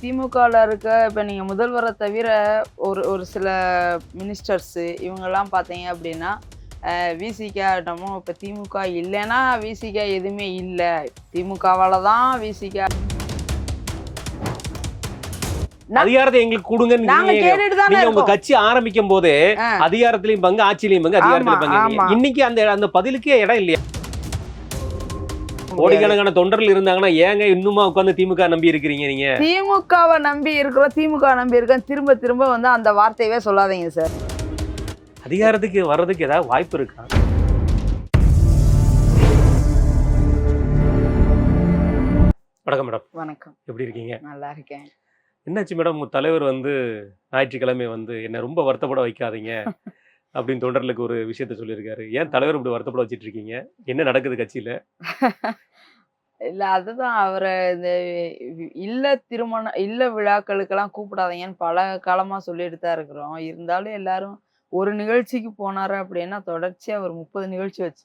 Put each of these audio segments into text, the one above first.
திமுகவில் இருக்க இப்போ நீங்கள் முதல்வரை தவிர ஒரு ஒரு சில மினிஸ்டர்ஸு இவங்கெல்லாம் பார்த்தீங்க அப்படின்னா விசிகா ஆகட்டமும் இப்போ திமுக இல்லைன்னா விசிகா எதுவுமே இல்லை திமுகவால் தான் விசிகா அதிகாரத்தை எங்களுக்கு கொடுங்கன்னு நாங்க உங்க கட்சி ஆரம்பிக்கும் போதே. அதிகாரத்திலையும் பங்கு ஆட்சியிலையும் பங்கு அதிகாரத்திலையும் பங்கு. இன்னைக்கு அந்த அந்த பதிலுக்கே இடம் இல்லையா கோடிக்கணக்கான தொண்டர்கள் இருந்தாங்கன்னா ஏங்க இன்னுமா உட்கார்ந்து திமுக நம்பி இருக்கிறீங்க நீங்க? திமுகவை நம்பி இருக்கிறோம் திமுக நம்பி இருக்கோம் திரும்ப திரும்ப வந்து அந்த வார்த்தையவே சொல்லாதீங்க சார். அதிகாரத்துக்கு வர்றதுக்கு ஏதாவது வாய்ப்பு இருக்கா? வணக்கம் மேடம். வணக்கம். எப்படி இருக்கீங்க? நல்லா இருக்கேன். என்னாச்சு மேடம்? உங்க தலைவர் வந்து ஞாயிற்றுக்கிழமை வந்து என்ன ரொம்ப வருத்தப்பட வைக்காதீங்க. அப்படின்னு தொண்டர்களுக்கு ஒரு விஷயத்த சொல்லியிருக்காரு. ஏன் தலைவர் இப்படி வருத்தப்பட வச்சுட்டு இருக்கீங்க என்ன நடக்குது கட்சியில? இல்லை அதுதான் அவரை இந்த இல்ல திருமண இல்ல விழாக்களுக்கெல்லாம் கூப்பிடாதீங்கன்னு பல காலமாக சொல்லிட்டு தான் இருக்கிறோம். இருந்தாலும் எல்லாரும் ஒரு நிகழ்ச்சிக்கு போனாரு அப்படின்னா தொடர்ச்சியாக ஒரு முப்பது நிகழ்ச்சி வச்சு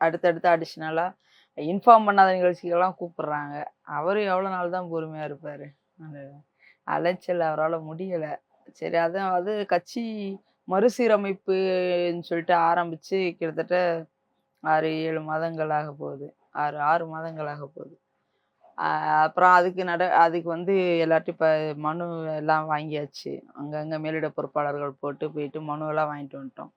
அடுத்தடுத்து அடிஷ்னலாக இன்ஃபார்ம் பண்ணாத நிகழ்ச்சிக்கெல்லாம் கூப்பிடுறாங்க. அவர் எவ்வளோ நாள் தான் பொறுமையாக இருப்பார்? அந்த அலைச்சல் அவரால் முடியலை. சரி அதான் அது கட்சி மறுசீரமைப்புன்னு சொல்லிட்டு ஆரம்பித்து கிட்டத்தட்ட ஆறு ஏழு மாதங்களாக போகுது. ஆறு ஆறு மாதங்களாக போகுது. அப்புறம் அதுக்கு நட அதுக்கு வந்து எல்லார்ட்டையும் இப்போ மனு எல்லாம் வாங்கியாச்சு. அங்கங்கே மேலிட பொறுப்பாளர்கள் போட்டு போயிட்டு மனுவெல்லாம் வாங்கிட்டு வந்துட்டோம்.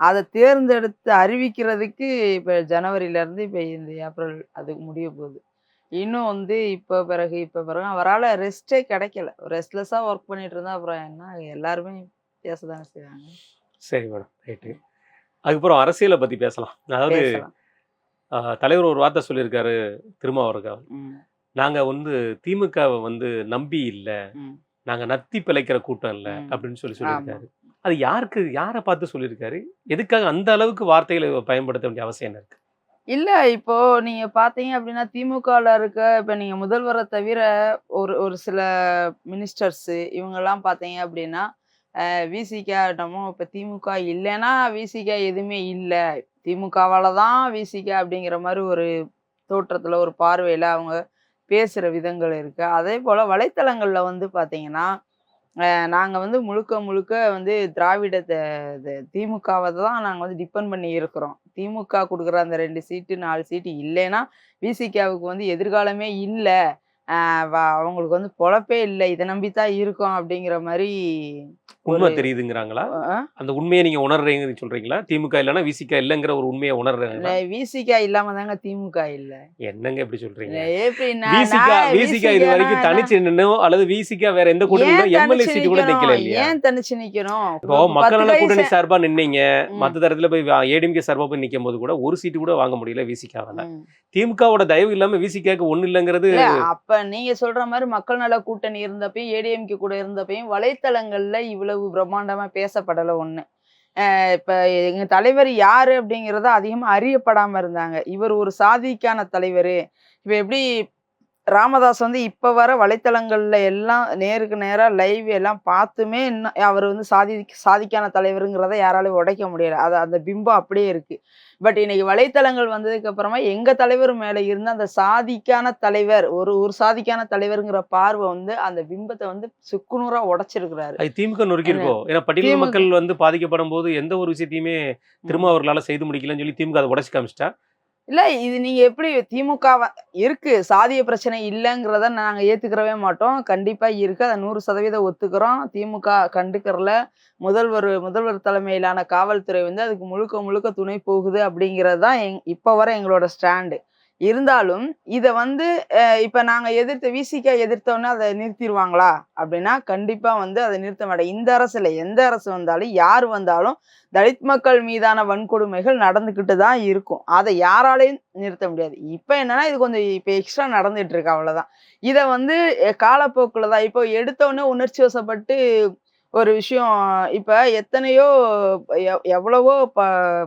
அதை தேர்ந்தெடுத்து அறிவிக்கிறதுக்கு இப்போ ஜனவரியிலேருந்து இப்போ இந்த ஏப்ரல் அதுக்கு முடிய போகுது. இன்னும் வந்து இப்போ பிறகு இப்போ பிறகு அவரால் ரெஸ்ட்டே கிடைக்கல. ரெஸ்ட்லெஸ்ஸாக ஒர்க் பண்ணிட்டு இருந்தால் அப்புறம் என்ன? எல்லாருமே பேச தானே செய்வாங்க. சரி மேடம் ரைட்டு. அதுக்கப்புறம் அரசியலை பத்தி பேசலாம். அதாவது தலைவர் ஒரு வார்த்தை சொல்லியிருக்காரு திருமாவூர்காவல் ம், நாங்க வந்து திமுகவை வந்து நம்பி இல்ல. ம். நாங்க நத்தி பிழைக்கிற கூட்டம் இல்ல. அப்படின்னு சொல்லி சொல்லியிருக்காரு. அது யாருக்கு யாரை பார்த்து சொல்லியிருக்காரு? எதுக்காக அந்த அளவுக்கு வார்த்தைகளை பயன்படுத்த வேண்டிய அவசியம் என்ன இருக்கு? இல்ல இப்போ நீங்க பாத்தீங்க அப்படின்னா திமுகல இருக்க இப்ப நீங்க முதல்வரை தவிர ஒரு ஒரு சில மினிஸ்டர்ஸ் இவங்கெல்லாம் பாத்தீங்க அப்படின்னா விசிகா இப்போ திமுக இல்லைன்னா விசிகா எதுவுமே இல்லை. திமுகவால் தான் விசிகா அப்படிங்கிற மாதிரி ஒரு தோற்றத்தில் ஒரு பார்வையில் அவங்க பேசுகிற விதங்கள் இருக்குது அதே போல் வலைத்தளங்களில் வந்து பார்த்தீங்கன்னா நாங்கள் வந்து முழுக்க முழுக்க வந்து திராவிடத்தை திமுகவை தான் நாங்கள் வந்து டிபெண்ட் பண்ணி இருக்கிறோம். திமுக கொடுக்குற அந்த ரெண்டு சீட்டு நாலு சீட்டு இல்லைன்னா விசிகாவுக்கு வந்து எதிர்காலமே இல்லை. அவங்களுக்கு வந்து பொழப்பே இல்லை. இதை நம்பி தான் இருக்கோம் அப்படிங்கிற மாதிரி உண்மை தெரியுதுங்கிறாங்களா? அந்த உண்மையை நீங்க உணர்றீங்கன்னு சொல்றீங்களா? திமுக இல்லைன்னா விசிக இல்லைங்கிற ஒரு உண்மையை உணர்றீங்களா? விசிகா இல்லாம தாங்க திமுக இல்ல. என்னங்க இப்படி சொல்றீங்க? விசிகா விசிகா இது வரைக்கும் தனிச்சு நின்னோ அல்லது விசிகா வேற எந்த கூட்டணி எம்எல்ஏ சீட்டு கூட நிக்கல? இல்லையா? ஏன் தனிச்சு நிக்கணும்? இப்போ பத்து மக்கள் நல வயசு- கூட்டணி சார்பா நின்னீங்க. மத்த தரத்துல போய் ஏடிஎம்கே சார்பா போய் நிக்கும் போது கூட ஒரு சீட்டு கூட வாங்க முடியல விசிகாவால. திமுகவோட தயவு இல்லாம விசிகாக்கு ஒண்ணு இல்லைங்கிறது இல்ல இப்போ நீங்க சொல்ற மாதிரி மக்கள் நல கூட்டணி இருந்தப்பையும் ஏடிஎம்கே கூட இருந்தப்பையும் வலைத்தளங்கள்ல இவ்வளவு பிரம்மாண்டமா பேசப்படலை ஒண்ணு. இப்போ எங்கள் தலைவர் யார் அப்படிங்கிறத அதிகமாக அறியப்படாமல் இருந்தாங்க. இவர் ஒரு சாதிக்கான தலைவர். இப்போ எப்படி ராமதாஸ் வந்து இப்போ வர வலைத்தளங்களில் எல்லாம் நேருக்கு நேராக லைவ் எல்லாம் பார்த்துமே இன்னும் அவர் வந்து சாதி சாதிக்கான தலைவருங்கிறத யாராலையும் உடைக்க முடியலை. அது அந்த பிம்பம் அப்படியே இருக்குது பட் இன்னைக்கு வலைத்தளங்கள் வந்ததுக்கு அப்புறமா எங்க தலைவர் மேல இருந்த அந்த சாதிக்கான தலைவர் ஒரு ஒரு சாதிக்கான தலைவருங்கிற பார்வை வந்து அந்த பிம்பத்தை வந்து சுக்குநூறா உடைச்சிருக்கிறாரு. திமுக நொறுக்கி ஏன்னா பட்டியல் மக்கள் வந்து பாதிக்கப்படும் போது எந்த ஒரு விஷயத்தையுமே திரும்ப அவர்களால செய்து முடிக்கலன்னு சொல்லி திமுக அதை உடச்சு காமிச்சிட்டா. இல்லை இது நீங்கள் எப்படி திமுக இருக்குது சாதிய பிரச்சனை இல்லைங்கிறத நாங்கள் ஏற்றுக்கிறவே மாட்டோம். கண்டிப்பாக இருக்குது அதை நூறு சதவீதம் ஒத்துக்கிறோம். திமுக கண்டுக்கிறல. முதல்வர் முதல்வர் தலைமையிலான காவல்துறை வந்து அதுக்கு முழுக்க முழுக்க துணை போகுது அப்படிங்கிறது தான் எங் இப்போ வர எங்களோட ஸ்டாண்டு. இருந்தாலும் இதை வந்து இப்போ நாங்கள் எதிர்த்து எதிர்த்த விசிக எதிர்த்தோன்னே அதை நிறுத்திடுவாங்களா அப்படின்னா கண்டிப்பாக வந்து அதை நிறுத்த மாட்டேன் இந்த அரசுல எந்த அரசு வந்தாலும் யார் வந்தாலும் தலித் மக்கள் மீதான வன்கொடுமைகள் நடந்துக்கிட்டு தான் இருக்கும். அதை யாராலையும் நிறுத்த முடியாது. இப்போ என்னன்னா இது கொஞ்சம் இப்போ எக்ஸ்ட்ரா நடந்துட்டு இருக்கு அவ்வளவுதான். இதை வந்து காலப்போக்கில் தான். இப்போ எடுத்தோடனே உணர்ச்சி வசப்பட்டு ஒரு விஷயம். இப்போ எத்தனையோ எவ்- எவ்வளவோ ப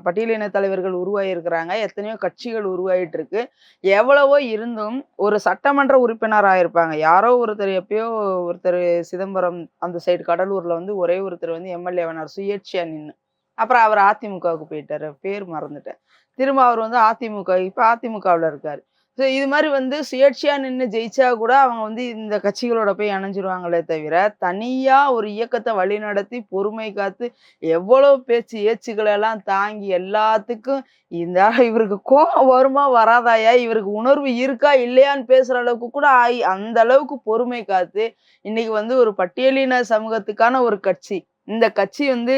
பட்டியலின தலைவர்கள் உருவாகியிருக்கிறாங்க எத்தனையோ கட்சிகள் உருவாகிட்டு இருக்கு எவ்வளவோ இருந்தும் ஒரு சட்டமன்ற உறுப்பினராக இருப்பாங்க யாரோ ஒருத்தர் எப்பயோ ஒருத்தர் சிதம்பரம் அந்த சைடு கடலூரில் வந்து ஒரே ஒருத்தர் வந்து எம்எல்ஏ ஆனார். நின்று அப்புறம் அவர் அதிமுகவுக்கு போயிட்டாரு. பேர் மறந்துட்டேன். திரும்ப அவர் வந்து அதிமுக இப்போ அதிமுகவில் இருக்கார். ஸோ இது மாதிரி வந்து சுயேட்சையாக நின்று ஜெயிச்சா கூட அவங்க வந்து இந்த கட்சிகளோட போய் இணைஞ்சிருவாங்களே தவிர தனியாக ஒரு இயக்கத்தை வழிநடத்தி பொறுமை காத்து எவ்வளோ பேச்சு ஏச்சுக்களை எல்லாம் தாங்கி எல்லாத்துக்கும் இந்த இவருக்கு கோபம் வருமா வராதாயா? இவருக்கு உணர்வு இருக்கா இல்லையான்னு பேசுகிற அளவுக்கு கூட ஆகி அந்த அளவுக்கு பொறுமை காத்து இன்னைக்கு வந்து ஒரு பட்டியலின சமூகத்துக்கான ஒரு கட்சி. இந்த கட்சி வந்து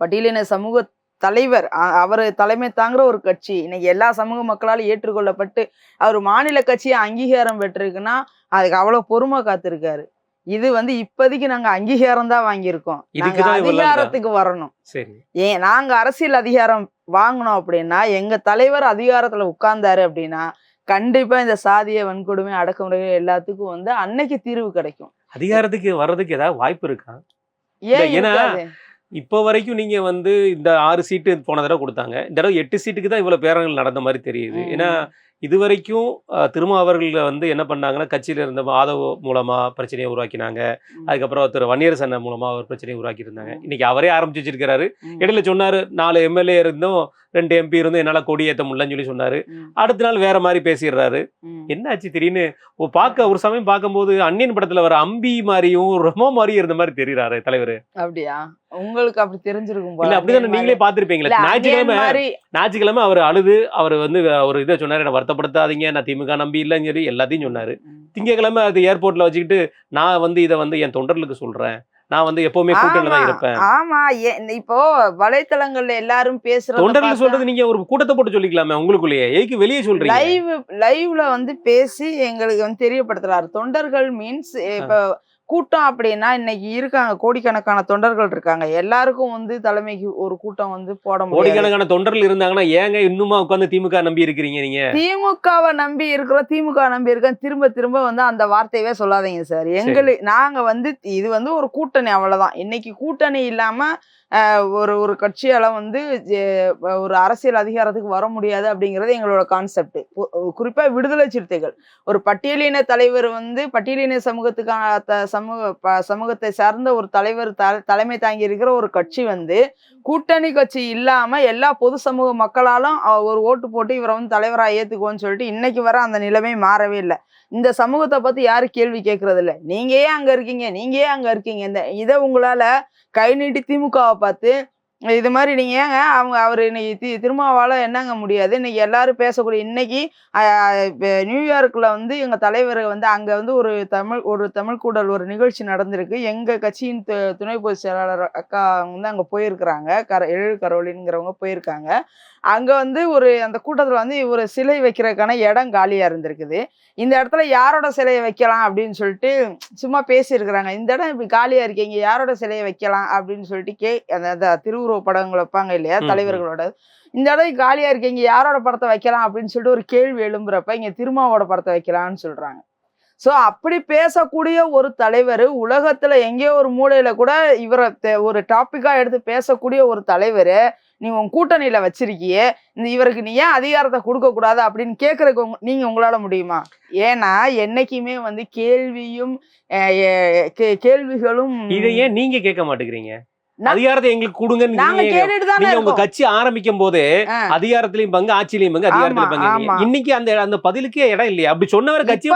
பட்டியலின சமூக தலைவர் அவர் தலைமை தாங்குற ஒரு கட்சி. இன்னைக்கு எல்லா சமூக மக்களாலும் ஏற்றுக்கொள்ளப்பட்டு அவர் மாநில கட்சியை அங்கீகாரம் பெற்றிருக்குன்னா அதுக்கு அவ்வளவு பொறுமை காத்திருக்காரு. இது வந்து இப்போதைக்கு நாங்க அங்கீகாரம் தான் வாங்கியிருக்கோம். நாங்க அதிகாரத்துக்கு வரணும். ஏன் நாங்க அரசியல் அதிகாரம் வாங்கணும் அப்படின்னா எங்க தலைவர் அதிகாரத்துல உட்கார்ந்தாரு அப்படின்னா கண்டிப்பா இந்த சாதிய வன்கொடுமை அடக்குமுறை எல்லாத்துக்கும் வந்து அன்னைக்கு தீர்வு கிடைக்கும். அதிகாரத்துக்கு வர்றதுக்கு ஏதாவது வாய்ப்பு இருக்கா? ஏன்? இப்போ வரைக்கும் நீங்கள் வந்து இந்த ஆறு சீட்டு போன தடவை கொடுத்தாங்க. இந்த தடவை எட்டு சீட்டுக்கு தான் இவ்வளோ பேரங்கள் நடந்த மாதிரி தெரியுது. ஏன்னா இது வரைக்கும் அஹ், திருமா அவர்கள் வந்து என்ன பண்ணாங்கன்னா கட்சியில இருந்த ஆதவ மூலமா பிரச்சனையை உருவாக்கினாங்க. அதுக்கப்புறம் திரு வன்னியர் சன்ன மூலமா ஒரு பிரச்சனையை உருவாக்கி இருந்தாங்க இன்னைக்கு அவரே ஆரம்பிச்சு வச்சிருக்காரு ம். இடையில சொன்னாரு நாலு எம்எல்ஏ இருந்தும் ரெண்டு எம்பி இருந்தும் என்னால கொடியேற்ற முடியலன்னு சொல்லி சொன்னாரு. அடுத்த நாள் வேற மாதிரி பேசிடுறாரு. என்னாச்சு திடீர்னு? பார்க்க ஒரு சமயம் பார்க்கும்போது அன்னியன் படத்துல வர அம்பி மாதிரியும் ரமோ மாதிரியும் இருந்த மாதிரி தெரியுறாரு தலைவர். அப்படியா? உங்களுக்கு அப்படி தெரிஞ்சிருக்கும் இல்ல அப்படிதானே நீங்களே பாத்திருப்பீங்களா ஞாயிற்றுக்கிழமை ஞாயிற்றுக்கிழமை அவர் அழுது அவர் வந்து ஒரு இதை சொன்னாரு வருத்தப்படுத்தாதீங்க. நான் திமுக நம்பி இல்லைன்னு சொல்லி எல்லாத்தையும் சொன்னாரு. திங்கக்கிழமை அது ஏர்போர்ட்ல வச்சுக்கிட்டு நான் வந்து இதை வந்து என் தொண்டர்களுக்கு சொல்றேன். நான் வந்து எப்பவுமே கூட்டணியில தான் இருப்பேன். ஆமா. இப்போ வலைத்தளங்கள்ல எல்லாரும் பேசுறத தொண்டர்கள் சொல்றது நீங்க ஒரு கூட்டத்தை போட்டு சொல்லிக்கலாமே உங்களுக்குள்ளேயே. எதுக்கு வெளியே சொல்றீங்க. லைவ் லைவ்ல வந்து பேசி எங்களுக்கு வந்து தெரியப்படுத்துறாரு. தொண்டர்கள் மீன்ஸ் இப்ப கூட்டம் அப்படின்னா இன்னைக்கு இருக்காங்க கோடிக்கணக்கான தொண்டர்கள் இருக்காங்க. எல்லாருக்கும் வந்து தலைமைக்கு ஒரு கூட்டம் வந்து போட முடியாது. கோடிக்கணக்கான தொண்டர்கள் இருந்தாங்கன்னா ஏங்க இன்னுமா உட்காந்து திமுக நம்பி இருக்கிறீங்க நீங்க? திமுகவை நம்பி இருக்கிறோம் திமுக நம்பி இருக்கோம் திரும்ப திரும்ப வந்து அந்த வார்த்தையவே சொல்லாதீங்க சார். எங்களுக்கு நாங்க வந்து இது வந்து ஒரு கூட்டணி அவ்வளவுதான். இன்னைக்கு கூட்டணி இல்லாம ஒரு ஒரு கட்சியால் வந்து ஒரு அரசியல் அதிகாரத்துக்கு வர முடியாது அப்படிங்கிறது எங்களோட கான்செப்ட். குறிப்பாக விடுதலை சிறுத்தைகள். ஒரு பட்டியலின தலைவர் வந்து பட்டியலின சமூகத்துக்கான த- சமூக ப- சமூகத்தை சார்ந்த ஒரு தலைவர் த- தலைமை தாங்கி இருக்கிற ஒரு கட்சி வந்து கூட்டணி கட்சி இல்லாமல் எல்லா பொது சமூக மக்களாலும் ஒரு ஓட்டு போட்டு இவரை வந்து தலைவராக ஏற்றுக்குவோன்னு சொல்லிட்டு இன்னைக்கு வர அந்த நிலைமை மாறவே இல்லை. இந்த சமூகத்தை பத்தி யாரும் கேள்வி கேட்கறது இல்ல நீங்க ஏன் அங்க இருக்கீங்க? நீங்க ஏன் அங்க இருக்கீங்க? இந்த இதை உங்களால கை நீட்டி திமுகவை பார்த்து இது மாதிரி நீங்க ஏங்க அவங்க அவர் இன்னைக்கு தி திருமாவால என்னங்க முடியாது? இன்னைக்கு எல்லாரும் பேசக்கூடிய இன்னைக்கு நியூயார்க்கில் நியூயார்க்ல வந்து எங்க தலைவர் வந்து அங்க வந்து ஒரு தமிழ் ஒரு தமிழ் கூடல் ஒரு நிகழ்ச்சி நடந்திருக்கு. எங்க கட்சியின் து- துணை பொதுச் செயலாளர் அக்கா வந்து அங்க போயிருக்கிறாங்க. கர எழு கரோலின்ங்கிறவங்க போயிருக்காங்க. அங்க வந்து ஒரு அந்த கூட்டத்துல வந்து ஒரு சிலை வைக்கிறதுக்கான இடம் காலியா இருந்திருக்குது. இந்த இடத்துல யாரோட சிலையை வைக்கலாம் அப்படின்னு சொல்லிட்டு சும்மா பேசியிருக்கிறாங்க. இந்த இடம் இப்படி காலியா இருக்கீங்க யாரோட சிலையை வைக்கலாம் அப்படின்னு சொல்லிட்டு கே அந்த அந்த திருவுருவ படங்கள் வைப்பாங்க இல்லையா. தலைவர்களோட. இந்த இடம் காலியா இருக்கீங்க யாரோட படத்தை வைக்கலாம் அப்படின்னு சொல்லிட்டு ஒரு கேள்வி எழும்புறப்ப இங்க திருமாவோட படத்தை வைக்கலாம்னு சொல்றாங்க. சோ அப்படி பேசக்கூடிய ஒரு தலைவர் உலகத்துல எங்கேயோ ஒரு மூலையில கூட இவரை ஒரு டாபிக்கா எடுத்து பேசக்கூடிய ஒரு தலைவர் நீ உன் கூட்டணியில வச்சிருக்கியே இந்த இவருக்கு நீ ஏன் அதிகாரத்தை கொடுக்க கூடாது அப்படின்னு கேட்கறதுக்கு நீங்க உங்களால முடியுமா? ஏன்னா என்னைக்குமே வந்து கேள்வியும் கே- கேள்விகளும் இதை ஏன் நீங்க கேட்க மாட்டேங்கிறீங்க? அதிகாரத்தை எங்களுக்கு நீங்க உங்க கட்சி ஆரம்பிக்கும் போதே. அதிகாரத்திலையும் பங்கு ஆட்சியிலையும் பங்கு அதிகாரத்திலையும் பங்கு. இன்னைக்கு அந்த அந்த பதிலுக்கே இடம் இல்லையா அப்படி சொன்னவர் கட்சி.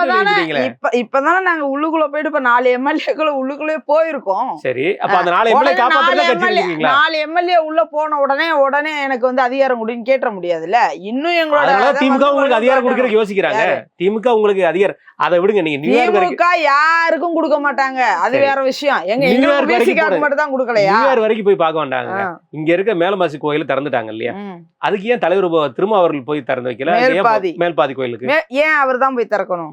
இப்ப இப்பதானே நாங்க உள்ளுக்குள்ள போயிட்டு இப்ப நாலு எம்எல்ஏக்களை உள்ளுக்குள்ளே போயிருக்கோம் சரி அப்ப அந்த நாலு எம்எல்ஏ நாலு எம்எல்ஏ உள்ள போன உடனே உடனே எனக்கு வந்து அதிகாரம் கொடுன்னு கேட்ட முடியாதுல்ல இன்னும் எங்களோட திமுக உங்களுக்கு அதிகாரம். கொடுக்கறதுக்கு யோசிக்கிறாங்க? திமுக உங்களுக்கு அதிகாரம் அதை விடுங்க நீங்க நியூயார்க் யாருக்கும் கொடுக்க மாட்டாங்க அது. வேற விஷயம் எங்க எங்களுக்கு. மட்டும் தான் கொடுக்கலையா நியூயார்க் வரைக்கும் போய் பார்க்க வேண்டாங்க. இங்க இருக்க மேலமாசி கோயில் திறந்துட்டாங்க இல்லையா. அதுக்கு ஏன் தலைவர் திரும்ப அவர்கள் போய் திறந்து வைக்கல. மேல்பாதி. கோயிலுக்கு? ஏன் அவர் தான் போய் திறக்கணும்?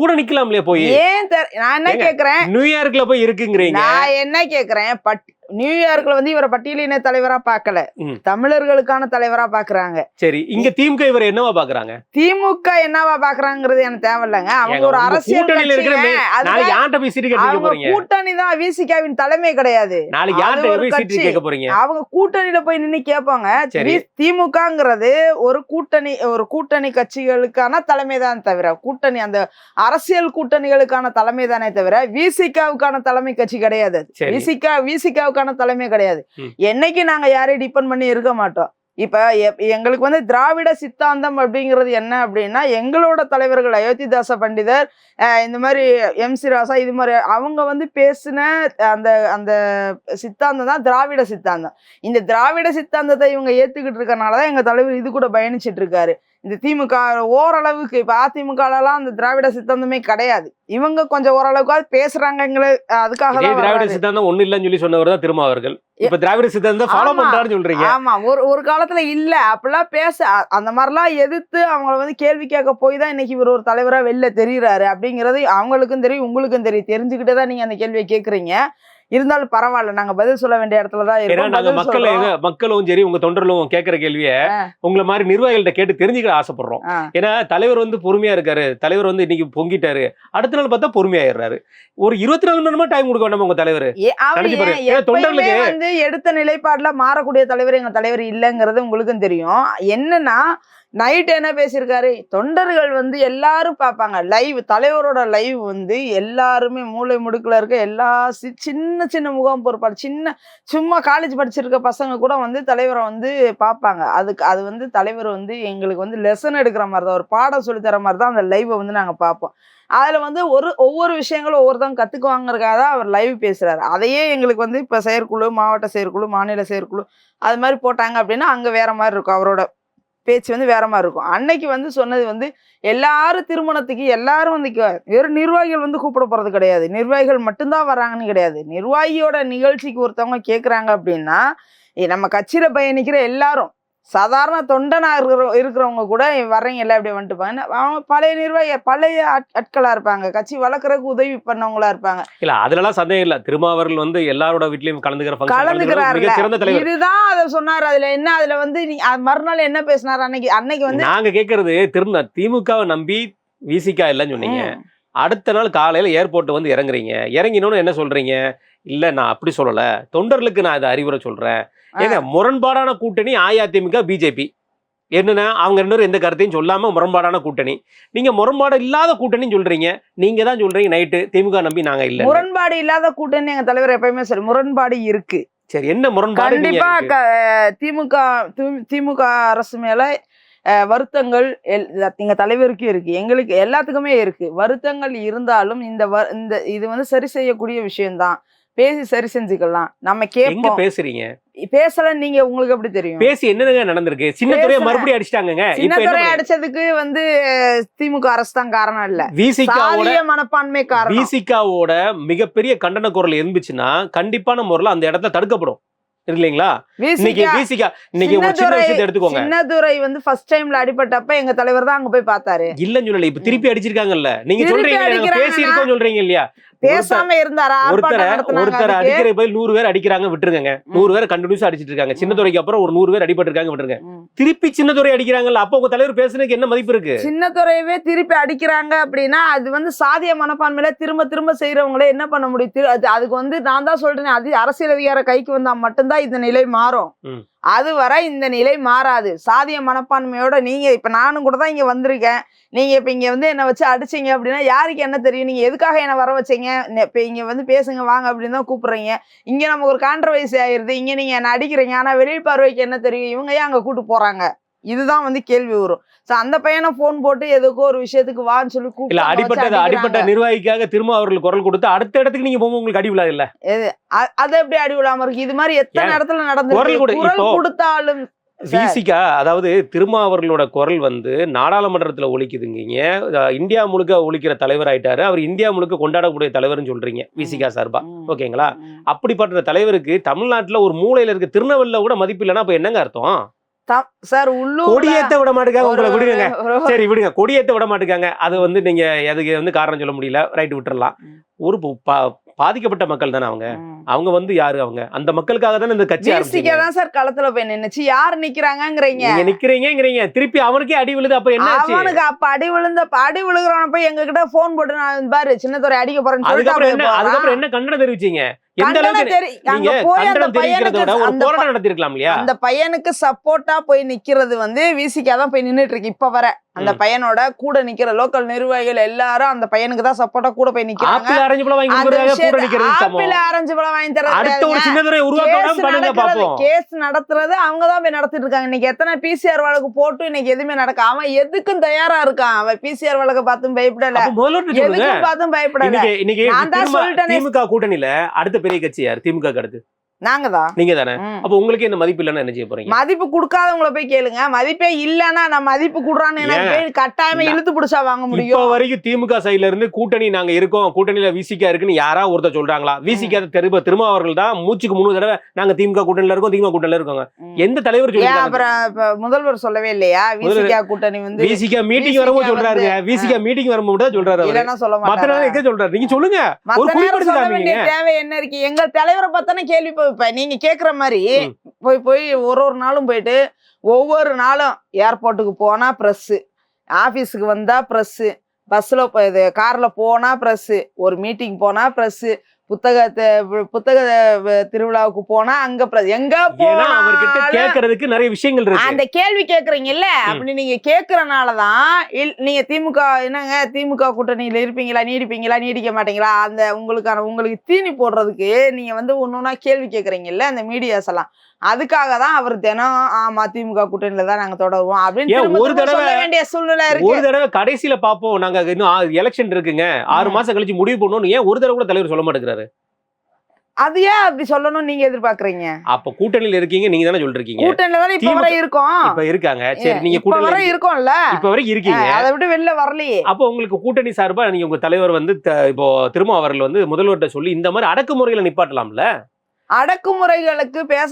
கூட நிக்கலாம் இல்லையா போய். ஏன் நான் என்ன கேக்குறேன்? நியூயார்க்ல போய் இருக்குங்கிறீங்க. நான் என்ன கேக்குறேன்? பட் நியூயார்க்ல வந்து இவரை பட்டியலின தலைவரா பார்க்கல. ம். தமிழர்களுக்கான தலைவரா பாக்குறாங்க சரி இங்க திமுக இவர் என்னவா பாக்குறாங்க திமுக என்னவா பாக்குறாங்கிறது எனக்கு தேவையில்லைங்க. அவங்க ஒரு அரசியல் கூட்டணி தான் விசிகாவின் தலைமை கிடையாது. அவங்க கூட்டணியில போய் நின்னு கேட்பாங்க. திமுகங்கிறது ஒரு கூட்டணி ஒரு கூட்டணி கட்சிகளுக்கான தலைமை தான் தவிர கூட்டணி அந்த அரசியல் கூட்டணிகளுக்கான தலைமை தானே தவிர விசிகாவுக்கான தலைமை கட்சி கிடையாது. விசிகா விசிகாவுக்கான தலைமை கிடையாது. என்னைக்கு நாங்க யாரையும் டிபெண்ட் பண்ணி இருக்க மாட்டோம். இப்ப எங்களுக்கு வந்து திராவிட சித்தாந்தம் அப்படிங்கிறது என்ன அப்படின்னா எங்களோட தலைவர்கள் அயோத்திதாச பண்டிதர் இந்த மாதிரி எம் சி ராசா இது மாதிரி அவங்க வந்து பேசின அந்த அந்த சித்தாந்தம் தான் திராவிட சித்தாந்தம். இந்த திராவிட சித்தாந்தத்தை இவங்க ஏத்துக்கிட்டு இருக்கறனாலதான் எங்க தலைவர் இது கூட பயணிச்சிட்டு இருக்காரு. இந்த திமுக ஓரளவுக்கு இப்ப அதிமுகலாம் அந்த திராவிட சித்தாந்தமே கிடையாது. இவங்க கொஞ்சம் ஓரளவுக்கு பேசுறாங்கங்களே அதுக்காக திராவிட. சித்தாந்தம் ஒண்ணு இல்லைன்னு சொல்லி சொன்னவர் தான் திருமாவர்கள் இப்ப திராவிட சித்தாந்தம் ஃபாலோ. பண்றாருன்னு சொல்றீங்க. ஆமா. ஒரு ஒரு காலத்துல இல்ல. அப்படிலாம் பேச அந்த மாதிரிலாம் எதிர்த்து அவங்கள வந்து கேள்வி கேட்க போய் தான் இன்னைக்கு இவர் ஒரு தலைவரா வெளில தெரியுறாரு. அப்படிங்கிறது அவங்களுக்கும் தெரியும் உங்களுக்கும் தெரியும். தெரிஞ்சுக்கிட்டே தான் நீங்க அந்த கேள்வியை கேக்குறீங்க. இருந்தாலும் பரவாயில்ல நாங்க பதில் சொல்ல வேண்டிய இடத்துல தான் இருக்கோம் மக்கள் மக்களும் சரி உங்க தொண்டர்களும் கேட்கிற கேள்விய. உங்களை மாதிரி நிர்வாகிகள்ட்ட கேட்டு தெரிஞ்சுக்க ஆசைப்படுறோம். ஏன்னா தலைவர் வந்து பொறுமையா இருக்காரு தலைவர் வந்து இன்னைக்கு பொங்கிட்டாரு அடுத்த நாள் பார்த்தா பொறுமையாயிடுறாரு. ஒரு இருபத்தி நாலு மணி நேரமா டைம் கொடுக்க வேண்டாம் உங்க தலைவர்? தொண்டர்களுக்கு- வந்து எடுத்த நிலைப்பாடுல மாறக்கூடிய தலைவர் எங்க தலைவர் இல்லைங்கிறது உங்களுக்கும் தெரியும். என்னன்னா நைட் என்ன பேசியிருக்காரு? தொண்டர்கள் வந்து எல்லாரும் பார்ப்பாங்க. லைவ் தலைவரோட லைவ் வந்து எல்லாருமே மூளை முடுக்கில் இருக்க எல்லா சி- சின்ன சின்ன முகாம் பொறுப்பாடு சின்ன சும்மா காலேஜ் படிச்சிருக்க பசங்க கூட வந்து தலைவரை வந்து பார்ப்பாங்க. அதுக்கு அது வந்து தலைவர் வந்து எங்களுக்கு வந்து லெசன் எடுக்கிற மாதிரி தான் ஒரு பாடம் சொல்லித்தர தர மாதிரி தான் அந்த லைவை வந்து நாங்கள் பார்ப்போம். அதில் வந்து ஒரு ஒவ்வொரு விஷயங்களும் ஒவ்வொருத்தவங்க கற்றுக்குவாங்கிறதுக்காக தான் அவர் லைவ் பேசுகிறாரு அதையே எங்களுக்கு வந்து இப்போ செயற்குழு மாவட்ட செயற்குழு மாநில செயற்குழு அது மாதிரி போட்டாங்க அப்படின்னா அங்கே வேறு மாதிரி இருக்கும் அவரோட பேச்சு வந்து வேற மாதிரி இருக்கும். அன்னைக்கு வந்து சொன்னது வந்து எல்லாரும் திருமணத்துக்கு எல்லாரும் வந்து வெறும் நிர்வாகிகள் வந்து கூப்பிட போறது கிடையாது. நிர்வாகிகள் மட்டும்தான் வராங்கன்னு கிடையாது. நிர்வாகியோட நிகழ்ச்சிக்கு ஒருத்தவங்க கேட்குறாங்க அப்படின்னா நம்ம கட்சியில பயணிக்கிற எல்லாரும் சாதாரண தொண்டனா இருக்கிற இருக்கிறவங்க கூட வர்றீங்கல்ல அப்படி வந்துட்டு போங்க அவங்க பழைய நிர்வாகி பழைய ஆட்- ஆட்களா இருப்பாங்க. கட்சி வளர்க்குறதுக்கு உதவி பண்ணவங்களா இருப்பாங்க. இல்ல அதுலலாம் சந்தேகம் இல்ல. திருமாவர்கள் வந்து எல்லாரோட வீட்லயும் கலந்துக்கிற function கலந்துக்கிற மிக கலந்துக்கிறாருல சிறந்த தலைவர். இதுதான் அதை சொன்னாரு. அதுல என்ன அதுல வந்து மறுநாள் என்ன பேசினாரு? அன்னைக்கு அன்னைக்கு வந்து நாங்க கேக்குறது திரும்ப திமுகவை நம்பி விசிகா இல்லைன்னு சொன்னீங்க. அடுத்த நாள் காலையில ஏர்போர்ட் வந்து இறங்குறீங்க. இறங்கினோன்னு என்ன சொல்றீங்க? இல்ல நான் அப்படி சொல்லல. தொண்டர்களுக்கு நான் இதை அறிவுரை சொல்றேன். ஏங்க முரண்பாடான கூட்டணி அஇஅதிமுக பிஜேபி. என்னன்னா அவங்க ரெண்டு எந்த கருத்தையும் சொல்லாம முரண்பாடான கூட்டணி. நீங்க முரண்பாடு இல்லாத கூட்டணின்னு சொல்றீங்க. நீங்க தான் சொல்றீங்க நைட்டு திமுக நம்பி நாங்க இல்ல முரண்பாடு இல்லாத கூட்டணி எங்க தலைவர் எப்பயுமே சரி முரண்பாடு இருக்கு. சரி என்ன முரண்பாடு திமுக திமுக அரசு மேல வருத்தங்கள் எல்- எங்க தலைவருக்கும் இருக்கு. எங்களுக்கு எல்லாத்துக்குமே இருக்கு. வருத்தங்கள் இருந்தாலும் இந்த வ- இந்த இது வந்து சரி செய்யக்கூடிய விஷயம்தான். பேசி சரி செஞ்சுக்கலாம். நம்ம கேட்போம். பேசுறீங்க? பேசல நீங்க உங்களுக்கு எப்படி தெரியும்? பேசி என்னங்க நடந்திருக்கு? சின்ன துறையை. மறுபடியும் அடிச்சிட்டாங்கங்க. இப்ப சின்னத்துறை என்ன அடிச்சதுக்கு வந்து திமுக அரசு தான் காரணம் இல்ல. விசிகாவோட மனப்பான்மை காரணம். விசிகாவோட மிகப்பெரிய கண்டன குரல் இருந்துச்சுன்னா கண்டிப்பான முறையில் அந்த இடத்துல தடுக்கப்படும். இல்லைங்களா? இன்னைக்கு விசிகா இன்னைக்கு ஒரு சின்ன விஷயத்தை எடுத்துக்கோங்க. சின்னதுரை வந்து ஃபர்ஸ்ட் டைம்ல அடிபட்டப்ப எங்க தலைவர் தான் அங்க போய் பார்த்தாரு. இல்லன்னு சொல்லல இப்ப திருப்பி அடிச்சிருக்காங்கல்ல. நீங்க சொல்றீங்க பேசி இருக்கோம் சொல்றீங்க இல்லையா? பேசாம இருந்தாரா? ஒருத்தரை ஒருத்தரை. அடிக்கிற பதில் நூறு பேர் அடிக்கிறாங்க விட்டுருங்க நூறு பேர் கண்டினியூஸா அடிச்சிட்டு இருக்காங்க. சின்னதுரைக்கு அப்புறம் ஒரு நூறு பேர் அடிபட்டு இருக்காங்க விட்டுருங்க. திருப்பி சின்னதுரை அடிக்கிறாங்கல்ல அப்ப உங்க தலைவர் பேசுறதுக்கு என்ன மதிப்பு இருக்கு? சின்னத்துறையவே திருப்பி அடிக்கிறாங்க அப்படின்னா அது வந்து சாதிய மனப்பான்மையில திரும்ப திரும்ப செய்யறவங்களே என்ன பண்ண முடியும்? அதுக்கு வந்து நான் தான் சொல்றேன் அது அரசியல் அதிகார கைக்கு வந்தா மட்டும்தான் இந்த நிலை மாறும். அது வரை இந்த நிலை மாறாது. சாதிய மனப்பான்மையோட நீங்கள் இப்போ நானும் கூட தான் இங்கே வந்திருக்கேன். நீங்கள் இப்போ இங்கே வந்து என்னை வச்சு அடிச்சீங்க அப்படின்னா யாருக்கு என்ன தெரியும்? நீங்கள் எதுக்காக என்னை வர வச்சிங்க? இப்போ இங்கே வந்து பேசுங்க வாங்க அப்படின்னு தான் கூப்பிட்றீங்க. இங்கே நமக்கு ஒரு கான்ட்ரவர்சி ஆயிடுது. இங்கே நீங்கள் என்னை அடிக்கிறீங்க. ஆனால் வெளியில் பார்வைக்கு என்ன தெரியும்? இவங்க ஏன் அங்கே கூப்பிட்டு போகிறாங்க இதுதான் வந்து கேள்வி வரும் சோ அந்த பையனை போன் போட்டு எதுக்கோ ஒரு விஷயத்துக்கு வான்னு சொல்லி இல்ல அடிப்பட்ட அடிக்கிறாங்க. நிர்வாகிக்காக திரும்ப அவர்கள் குரல் கொடுத்து அடுத்த இடத்துக்கு நீங்க போகும்போது உங்களுக்கு அடி விழாது இல்ல அது எப்படி அடி விழாம இருக்கு? இது மாதிரி எத்தனை? இடத்துல நடந்து குரல் கொடுத்தாலும். விசிகா அதாவது திருமாவர்களோட குரல் வந்து நாடாளுமன்றத்துல ஒலிக்குதுங்க அஹ் இந்தியா முழுக்க ஒலிக்கிற தலைவர் ஆயிட்டாரு அவர் இந்தியா முழுக்க கொண்டாடக்கூடிய தலைவர்னு சொல்றீங்க விசிகா சார்பா. ஓகேங்களா. அப்படிப்பட்ட தலைவருக்கு தமிழ்நாட்டுல ஒரு மூலையில இருக்க திருநெல்வேலியில கூட மதிப்பு இல்லைன்னா அப்ப என்னங்க அர்த்தம்? சார் உள்ளூர் கொடியேத்த விட மாட்டேங்க உங்களை விடுங்க. சரி விடுங்க. கொடியேத்த விட மாட்டேங்க அது வந்து நீங்க அதுக்கு வந்து காரணம் சொல்ல முடியல. ரைட் விட்டுறலாம். ஒரு பாதிக்கப்பட்ட மக்கள் தானே அவங்க? அவங்க வந்து யாரு அவங்க? அந்த மக்களுக்காக தானே இந்த கட்சி தான் சார் களத்துல போய் நின்னுச்சு. யார் நிக்கிறாங்கங்கிறீங்க? நீங்க நிக்கிறீங்கிறீங்க திருப்பி அவனுக்கே அடி விழுது அப்ப என்ன ஆச்சு? அவனுக்கு அப்ப அடி விழுந்த அடி விழுகிறவன போய் எங்க கிட்ட போன் போட்டு நான் பாரு சின்னத்துறை அடிக்க போறேன்னு அதுக்கப்புறம் என்ன. அதுக்கப்புறம் என்ன கண்டனம் தெரிவிச்சீங்க? எந்த அளவுக்கு அந்த பையனுக்கு சப்போர்ட்டா போய் நிக்கிறது வந்து விசிகா தான் போய் நின்னுட்டு இருக்கு இப்ப வர. அந்த. பையனோட கூட நிக்கிற லோக்கல் நிர்வாகிகள் எல்லாரும் அந்த பையனுக்கு தான் சப்போர்ட்டா கூட போய் நிக்கிறாங்க. ஆரஞ்சு பழம் வாங்கி தரது கேஸ் விடாம பண்ணுங்க நடக்கிறது பாப்போம். கேஸ் நடத்துறது அவங்க தான் போய் நடத்திட்டு இருக்காங்க. இன்னைக்கு எத்தனை பிசிஆர் வழக்கு போட்டு இன்னைக்கு எதுவுமே நடக்க அவன் எதுக்கும் தயாரா இருக்கான். அவன் பிசிஆர் வழக்க பார்த்தும் பயப்படல. எதுக்கும் பார்த்தும் பயப்படல. நான் தான் சொல்லிட்டேனே. கூட்டணியில அடுத்த பெரிய கட்சி யார்? திமுக க்கு அடுத்து. நாங்க தான். நீங்க தானே. அப்ப உங்களுக்கு என்ன மதிப்பு இல்லைன்னா என்ன செய்ய போறீங்க? மதிப்பு கொடுக்காதவங்கள போய் கேளுங்க. மதிப்பே இல்லன்னா நான் மதிப்பு குடுறான்னு கட்டாயமா இழுத்து பிடிச்சா வாங்க இப்ப முடியும். வரைக்கும் திமுக சைடுல இருந்து கூட்டணி நாங்க இருக்கோம். கூட்டணியில விசிகா இருக்குன்னு யாரா ஒருத்தர் சொல்றாங்களா? விசிகா திரும்ப திரும்ப அவர்கள் தான் மூச்சுக்கு மூணு தடவை நாங்க திமுக கூட்டணியில இருக்கோம் திமுக கூட்டணியில இருக்கோங்க. எந்த தலைவர் அப்புறம் இப்ப முதல்வர் சொல்லவே இல்லையா? விசிகா கூட்டணி வந்து விசிகா மீட்டிங் வரும்போது சொல்றாருங்க வந்து, விசிகா மீட்டிங் வரும்போது தான் சொல்றாரு அவரு. இல்லன்னா சொல்ல எங்க சொல்றாரு? நீங்க சொல்லுங்க. தேவை என்ன இருக்கு? எங்க தலைவரை பார்த்தானே கேள்வி இப்ப நீங்க கேக்குற மாதிரி. போய் போய் ஒரு ஒரு நாளும் போயிட்டு ஒவ்வொரு நாளும் ஏர்போர்ட்டுக்கு போனா பிரஸ் ஆபீஸுக்கு வந்தா பிரஸ் பஸ்ல போய் இது கார்ல போனா பிரஸ் ஒரு மீட்டிங் போனா பிரஸ் புத்தகத்தை புத்தக திருவிழாவுக்கு போனா அங்க. எங்க அவர்கிட்ட கேட்கறதுக்கு நிறைய விஷயங்கள் இருக்கு. அந்த கேள்வி கேக்குறீங்கல்ல? அப்படி நீங்க கேக்குறனாலதான் நீங்க திமுக என்னங்க திமுக கூட்டணியில இருப்பீங்களா நீடிப்பீங்களா நீடிக்க மாட்டீங்களா? அந்த உங்களுக்கான உங்களுக்கு தீனி போடுறதுக்கு நீங்க வந்து ஒன்னொன்னா கேள்வி கேக்குறீங்கல்ல அந்த மீடியாஸ் எல்லாம். அதுக்காக தான் அவர் தினம் ஆமா திமுக கூட்டணியில தான் நாங்க தொடருவோம் அப்படின்னு ஒரு தடவை- வேண்டிய சூழ்நிலை இருக்கு. ஒரு தடவை கடைசியில பாப்போம் நாங்க இன்னும் எலெக்ஷன் இருக்குங்க. ஆறு. மாசம் கழிச்சு முடிவு பண்ணணும் ஏன் ஒரு தடவை கூட தலைவர் சொல்ல மாட்டேங்கிறாரு? அது ஏன் அப்படி சொல்லணும்னு நீங்க எதிர்பார்க்கறீங்க? அப்ப கூட்டணியில இருக்கீங்க நீங்க தானே சொல்றீங்க கூட்டணியில தானே இப்ப வரை இருக்கோம். இப்ப இருக்காங்க. சரி நீங்க இப்ப வரை கூட்டணி இருக்கோம்ல. இப்ப வரைக்கும் இருக்கீங்க. அதை விட்டு வெளில வரலையே. அப்போ உங்களுக்கு கூட்டணி சார்பா நீங்க உங்க தலைவர் வந்து இப்போ திரும்ப அவர்கள் வந்து முதல்வர்கிட்ட சொல்லி இந்த மாதிரி அடக்குமுறையில நிப்பாட்டலாம்ல? அடக்குமுறைகளுக்கு பேச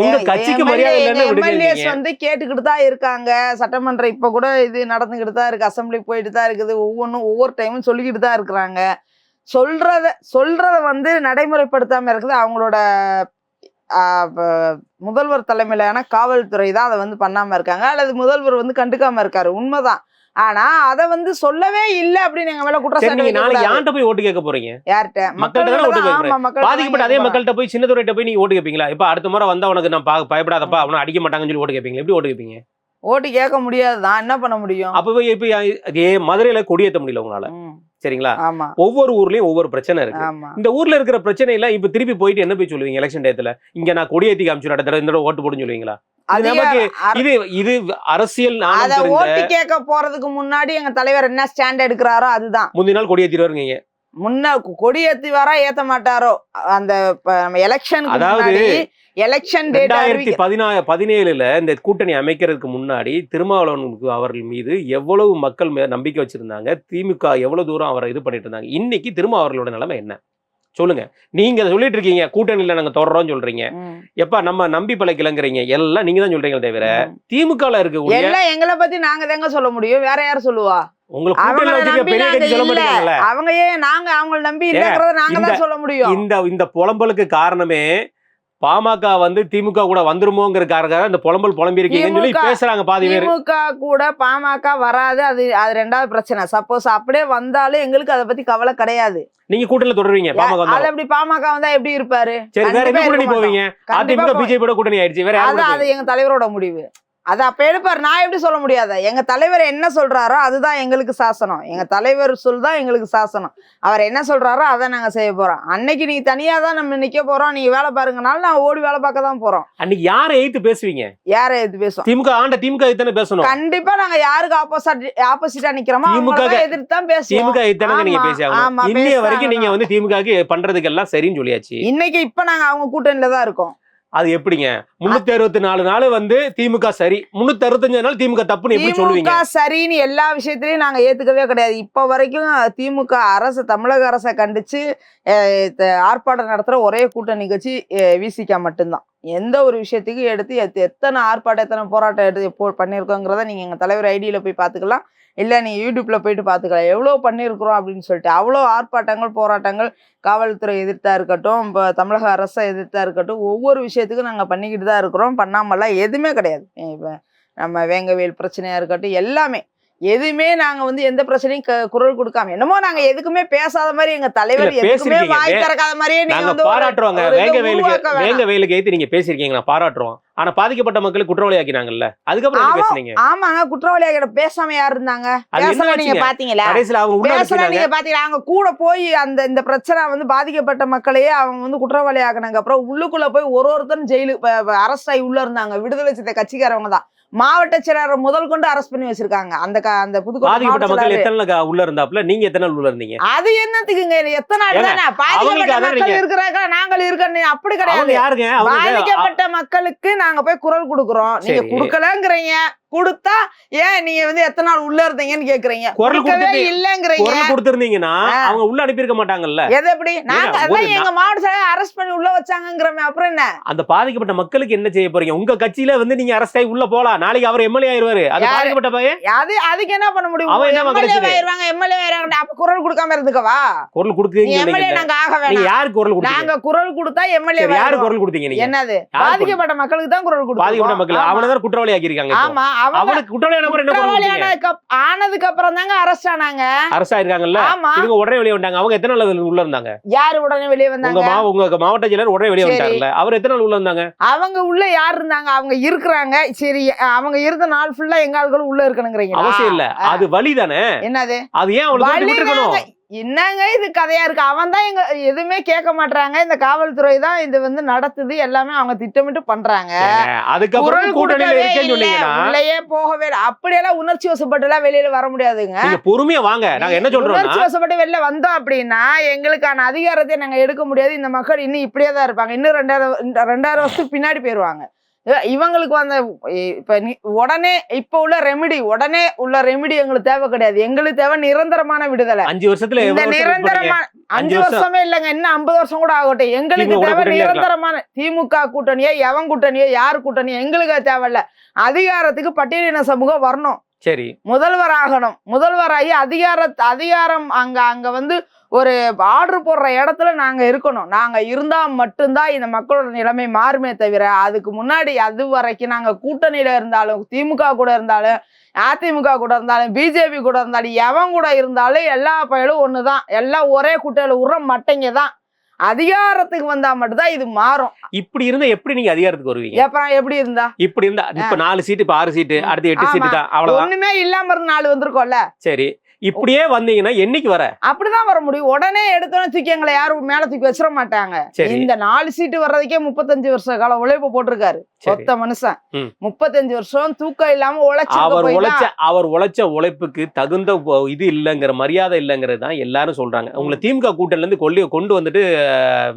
உங்க கட்சிக்கு நீங்க. வந்து கேட்டுக்கிட்டு தான் இருக்காங்க. சட்டமன்றம் இப்ப கூட இது நடந்துகிட்டு தான் இருக்கு. அசெம்பிளி போயிட்டு தான் இருக்குது. ஒவ்வொன்றும் ஒவ்வொரு டைமும் சொல்லிக்கிட்டு தான் இருக்கிறாங்க. சொல்றத சொல்றத வந்து நடைமுறைப்படுத்தாம இருக்குது. அவங்களோட முதல்வர் தலைமையிலான காவல்துறை தான் அதை வந்து பண்ணாம இருக்காங்க. அல்லது முதல்வர் வந்து கண்டுக்காம இருக்காரு. உண்மைதான். ஆனா அதை வந்து சொல்லவே இல்லை அப்படின்னு எங்க மேல குற்றச்சாட்டு நாளைக்கு வைக்கக்கூடாது. யார்கிட்ட போய் ஓட்டு கேட்க போறீங்க? யார்கிட்ட? மக்கள்கிட்ட ஓட்டு மக்கள்கிட்ட தான் பாதிக்கப்பட்ட அதே கேட்க. மக்கள்கிட்ட போய் சின்னதுரைட்ட போய் நீங்க ஓட்டு கேட்பீங்களா இப்ப அடுத்த முறை வந்தா உனக்கு நான் பயப்படாதப்பா அவனை அடிக்க மாட்டாங்கன்னு சொல்லி ஓட்டு கேட்பீங்க எப்படி ஓட்டு கேட்பீங்க ஓட்டு கேட்க முடியாதுதான் என்ன பண்ண முடியும்? அப்ப போய் இப்ப அதே மதுரையில கொடியேத்த முடியல உங்களால. சரிங்களா? ஒவ்வொரு ஊர்லயும் ஒவ்வொரு பிரச்சனை இருக்கு. இந்த ஊர்ல இருக்கிற பிரச்சனையில இப்ப திருப்பி போயிட்டு என்ன போய் சொல்லுவீங்க எலெக்ஷன் டயத்துல? இங்க நான் கொடியேத்தி காமிச்சு தடவை இந்த ஓட்டு போடுன்னு சொல்லுவீங்களா? இது இது அரசியல் ஓட்டு கேட்க போறதுக்கு முன்னாடி எங்க தலைவர் என்ன ஸ்டாண்ட் எடுக்கிறாரோ அதுதான். முந்தின நாள் கொடியேத்திடுவாருங்க முன்ன கொடி ஏத்தி வரா ஏத்த மாட்டாரோ? அந்த எலெக்ஷனுக்கு அதாவது எலெக்ஷன் ரெண்டாயிரத்தி பதினா பதினேழுல இந்த கூட்டணி அமைக்கிறதுக்கு முன்னாடி திருமாவளவனுக்கு அவர்கள் மீது எவ்வளவு மக்கள் நம்பிக்கை வச்சிருந்தாங்க? திமுக எவ்வளவு தூரம் அவரை இது பண்ணிட்டு இருந்தாங்க? இன்னைக்கு திரும்ப அவர்களோட நிலைமை என்ன? சொல்லுங்க. நீங்க சொல்லிட்டு இருக்கீங்க. கூட்டணியில நாங்க தொடர்றோம் சொல்றீங்க. எப்ப நம்ம நம்பி பழைக்கலங்கிறீங்க. எல்லாம் நீங்க தான் சொல்றீங்க தவிர திமுகல இருக்கக்கூடிய எல்லாம் எங்களை பத்தி நாங்க தாங்க சொல்ல முடியும். வேற யார் சொல்லுவா? சொல்ல அவங்க ஏன் நாங்க அவங்கள நம்பி நாங்க தான் சொல்ல முடியும். இந்த இந்த புலம்பலுக்கு காரணமே பாமக வந்து திமுக கூட வந்துருமோங்கிறதுக்காக இந்த புலம்பல் புலம்பிருக்கீங்கன்னு சொல்லி திமுக பேசுறாங்க பாதி பேர். திமுக கூட பாமக வராது. அது அது ரெண்டாவது பிரச்சனை. சப்போஸ் அப்படியே வந்தாலும் எங்களுக்கு அதை பத்தி கவலை கிடையாது. நீங்க கூட்டணியில தொடருவீங்க பாமக அது அப்படி பாமக வந்தா எப்படி இருப்பாரு? சரி வேற கூட்டணி போவீங்க? அதிமுக போ- பிஜேபியோட கூட்டணி ஆயிடுச்சு. வேற கூட அது எங்க தலைவரோட முடிவு. அது அப்ப எடுப்பார். நான் எப்படி சொல்ல முடியாத? எங்க தலைவர் என்ன சொல்றாரோ அதுதான் எங்களுக்கு சாசனம். எங்க தலைவர் சொல் தான் எங்களுக்கு சாசனம். அவர் என்ன சொல்றாரோ அதை நாங்க செய்ய போறோம். அன்னைக்கு நீ தனியா தான் நம்ம நிக்க போறோம். நீங்க வேலை பாருங்கனாலும் நான் ஓடி வேலை பார்க்க தான் போறோம். அன்னைக்கு யாரை எய்த்து பேசுவீங்க? யாரை எதிர்த்து பேசுவோம்? திமுக ஆண்ட திமுக தானே பேசணும்? கண்டிப்பா நாங்க யாருக்கு ஆப்போசிட் ஆப்போசிட்டா நிக்கிறோமோ திமுக எதிர்த்து தான் பேசுவோம். திமுக எய்த்தானங்க நீங்க ஆமா, பேசி ஆமா, ஆகணும் இன்னைய வரைக்கும் நீங்க. வந்து திமுக பண்றதுக்கு எல்லாம் சரின்னு சொல்லியாச்சு. இன்னைக்கு இப்ப நாங்க அவங்க கூட்டணியில தான் இருக்கோம். அது எப்படிங்க? முன்னூத்தி அறுபத்தி நாலு நாள் வந்து திமுக சரி. முன்னூத்தி அறுபத்தஞ்சு நாள் திமுக தப்புன்னு எப்படி சொல்லுவீங்க? சரின்னு எல்லா விஷயத்திலயும் நாங்க ஏத்துக்கவே கிடையாது. இப்ப வரைக்கும் திமுக அரசு தமிழக அரசை கண்டிச்சு ஆர்ப்பாட்டம் நடத்துற ஒரே கூட்டணி நிகழ்ச்சி விசிகா மட்டும்தான். எந்த ஒரு விஷயத்துக்கு எடுத்து எத்த- எத்தனை ஆர்ப்பாட்டம் எத்தனை போராட்டம் எடுத்து பண்ணியிருக்கோங்கிறத நீங்க எங்க தலைவர் ஐடியில போய் பாத்துக்கலாம் இல்லை நீ யூடியூப்பில் போயிட்டு பார்த்துக்கலாம் எவ்வளோ பண்ணியிருக்கிறோம் அப்படின்னு சொல்லிட்டு அவ்வளோ ஆர்ப்பாட்டங்கள் போராட்டங்கள் காவல்துறை எதிர்த்தா இருக்கட்டும் இப்போ தமிழக அரசை எதிர்த்தா இருக்கட்டும் ஒவ்வொரு விஷயத்துக்கும் நாங்கள் பண்ணிக்கிட்டு தான் இருக்கிறோம். பண்ணாமலாம் எதுவுமே கிடையாது. இப்போ நம்ம வேங்கவேல் பிரச்சனையாக இருக்கட்டும் எல்லாமே எதுவுமே நாங்க வந்து எந்த பிரச்சனையும் குரல் கொடுக்காம என்னமோ நாங்க எதுக்குமே பேசாத மாதிரி எங்க தலைவர் எதுக்குமே. வாய் திறக்காத மாதிரியே நீங்க வந்து பாராட்டுறோங்க. இதை வேங்க வெயிலுக்கு. வேங்க வெயிலுக்கு ஏத்து நீங்க பேசிருக்கீங்க நான் பாராட்டுறோம். ஆனா பாதிக்கப்பட்ட மக்களுக்கு குற்றவாளி ஆக்கினாங்கல்ல அதுக்கப்புறம். பேசுனீங்க? ஆமாங்க குற்றவாளியா கிட்ட பேசாம யார் இருந்தாங்க? பேசல நீங்க? பாத்தீங்களா? கடைசியில அவங்க உள்ள பேசல நீங்க பாத்தீங்களா? அவங்க கூட போய் அந்த இந்த பிரச்சனை வந்து பாதிக்கப்பட்ட மக்களையே அவங்க வந்து குற்றவாளி ஆக்குனாங்க அப்புறம் உள்ளுக்குள்ள போய் ஒரு ஒருத்தரும் ஜெயிலு அரெஸ்ட் ஆகி உள்ள இருந்தாங்க. விடுதலை சித்த கட்சிக்காரவங்க தான். மாவட்ட செயலாளர் முதல் கொண்டு அரெஸ்ட் பண்ணி வச்சிருக்காங்க. அந்த அந்த புதுக்கோட்டை மக்கள். எத்தனை உள்ள இருந்தாப்புல? நீங்க எத்தனை உள்ள இருந்தீங்க? அது என்னத்துக்குங்க? எத்தனை நாள் தானே? பாதிக்கப்பட்ட மக்கள் இருக்கிறாங்க நாங்கள் இருக்கணும் அப்படி கிடையாது. பாதிக்கப்பட்ட மக்களுக்கு நாங்க போய் குரல் கொடுக்குறோம். நீங்க. குடுக்கலங்கிறீங்க. கொடுத்தா ஏன் நீங்க வந்து எத்தனை நாள் உள்ள இருந்தீங்கன்னு கேக்குறீங்க? குரல் கொடுக்கவே இல்லங்கிறீங்க. குரல் கொடுத்திருந்தீங்கன்னா அவங்க உள்ள அனுப்பியிருக்க மாட்டாங்கல்ல. எது எப்படி? நாங்க அதான் எங்க மாவட்ட செயலர் அரெஸ்ட் பண்ணி உள்ள வச்சாங்கங்கிறமே அப்புறம் என்ன? அந்த பாதிக்கப்பட்ட மக்களுக்கு என்ன செய்ய போறீங்க? உங்க கட்சியில வந்து நீங்க அரஸ்ட் ஆகி உள்ள போலாம். நாளைக்கு அவர் எம்எல்ஏ ஆயிருவாரு. அது யாரு? பாதிக்கப்பட்ட பையன்? அது அதுக்கு என்ன பண்ண முடியும்? அவன் என்ன எம்எல்ஏ? ஆயிருவாங்க எம்எல்ஏ ஆயிருவாங்க அப்ப குரல் கொடுக்காம இருந்துக்கவா? குரல் நீ கொடுக்குறீங்க எம்எல்ஏ நீங்க ஆக வேணாம். யாருக்கு குரல் கொடுத்தீங்க? நாங்க குரல் கொடுத்தா எம்எல்ஏ சரி, யாரு குரல் கொடுத்தீங்க நீங்க? என்னது? யாரு? பாதிக்கப்பட்ட மக்களுக்கு தான் குரல் பாதிக்கப்பட்ட மக்கள் கொடுத்தோம் அவனை தான் குற்றவாளி ஆக்கியிருக்காங்க இப்போ. ஆமா அவனுக்கு குற்றவாளி நம்பர் என்ன குரல் குற்றவாளி கொடுத்தீங்க ஆனதுக்கு அப்- ஆனதுக்கு அப்புறம் தாங்க அரெஸ்ட் ஆனாங்க. அரசு ஆயிருக்காங்கல்ல ஆமா. இவங்க உடனே வெளியே வந்தாங்க அவங்க எத்தனை நாள் உள்ள இருந்தாங்க? யாரு உடனே வெளியே வந்தாங்க? உங்க மாவட்ட செயலர் உடனே வெளியே சரி. வந்துட்டாங்கல்ல அவர் எத்தனை நாள் உள்ள இருந்தாங்க? அவங்க உள்ள யார் இருந்தாங்க? அவங்க இருக்கிறாங்க. சரி அவங்க இருந்த நாள் ஃபுல்லா எங்க ஆள்களும் உள்ள இருக்கணுங்கிறீங்களா? அவசியம் இல்ல. அது வழி தானே என்னது? அது ஏன் தாங்க. என்னங்க இது கதையா இருக்கு? அவன் தான் எங்க எதுவுமே கேட்க மாட்டாங்க இந்த காவல்துறை தான் இது வந்து நடத்துது. எல்லாமே அவங்க திட்டமிட்டு பண்றாங்க. அதுக்கப்புறம் உள்ளேயே போகவே அப்படியெல்லாம் உணர்ச்சி வசப்பட்டு எல்லாம் வெளியில வர முடியாதுங்க. பொறுமையா வாங்க. நாங்க என்ன சொல்றோம்னா உணர்ச்சி வசப்பட்டு வெளில வந்தோம் அப்படின்னா எங்களுக்கான அதிகாரத்தை நாங்க எடுக்க முடியாது. இந்த மக்கள் இன்னும் இப்படியே தான் இருப்பாங்க. இன்னும் ரெண்டாயிரம் ரெண்டாயிரம் வருஷத்துக்கு பின்னாடி போயிருவாங்க. இவங்களுக்கு வந்த இப்ப உடனே இப்ப உள்ள ரெமிடி உடனே உள்ள ரெமிடி எங்களுக்கு தேவை கிடையாது. எங்களுக்கு தேவை நிரந்தரமான விடுதலை. அஞ்சு வருஷத்துல இந்த? நிரந்தரமான அஞ்சு வருஷம். இல்லைங்க இன்னும் ஐம்பது வருஷம் கூட ஆகட்டும். எங்களுக்கு தேவை. நிரந்தரமான திமுக கூட்டணியோ எவன் கூட்டணியோ யார் கூட்டணியோ எங்களுக்கு தேவையில்ல. அதிகாரத்துக்கு பட்டியலின சமூகம் வரணும். சரி. முதல்வர் ஆகணும். முதல்வராகி அதிகார அதிகாரம் அங்க அங்க வந்து ஒரு ஆர்டர் போடுற இடத்துல நாங்க இருக்கணும். நாங்க இருந்தா மட்டும்தான் இந்த மக்களோட நிலைமை மாறுமே தவிர அதுக்கு முன்னாடி அது வரைக்கும் நாங்க கூட்டணியில இருந்தாலும் திமுக கூட இருந்தாலும் அதிமுக கூட இருந்தாலும் பிஜேபி கூட இருந்தாலும் எவன் கூட இருந்தாலும் எல்லா பயலும் ஒண்ணுதான். எல்லாம் ஒரே குட்டையில உர மட்டைங்க தான். அதிகாரத்துக்கு வந்தா மட்டும்தான் இது மாறும். இப்படி இருந்தா எப்படி நீங்க அதிகாரத்துக்கு வருவீங்க? அப்புறம் எப்படி இருந்தா? இப்படி இருந்தா இப்ப நாலு சீட்டு இப்ப ஆறு சீட்டு அடுத்து எட்டு சீட்டு. தான் அவ்வளவுதான். ஒண்ணுமே இல்லாம இருந்து நாலு வந்திருக்கோம்ல. சரி. இப்படியே வந்தீங்கன்னா என்னைக்கு வர? அப்படிதான் வர முடியும். உடனே எடுத்தோன்னு தூக்கி எங்களை யாரும் மேல தூக்கி வச்சிட மாட்டாங்க. இந்த நாலு சீட்டு வர்றதுக்கே முப்பத்தஞ்சு வருஷ கால உழைப்பு போட்டிருக்காரு. சரி. ஒத்த மனுஷன். முப்பத்தஞ்சு வருஷம் தூக்கம் இல்லாம உழைச்சு அவர் உழைச்ச அவர் உழைச்ச உழைப்புக்கு தகுந்த இது இல்லைங்கிற மரியாதை இல்லைங்கிறது தான் எல்லாரும் சொல்றாங்க. உங்களை திமுக கூட்டணில இருந்து கொண்டு வந்துட்டு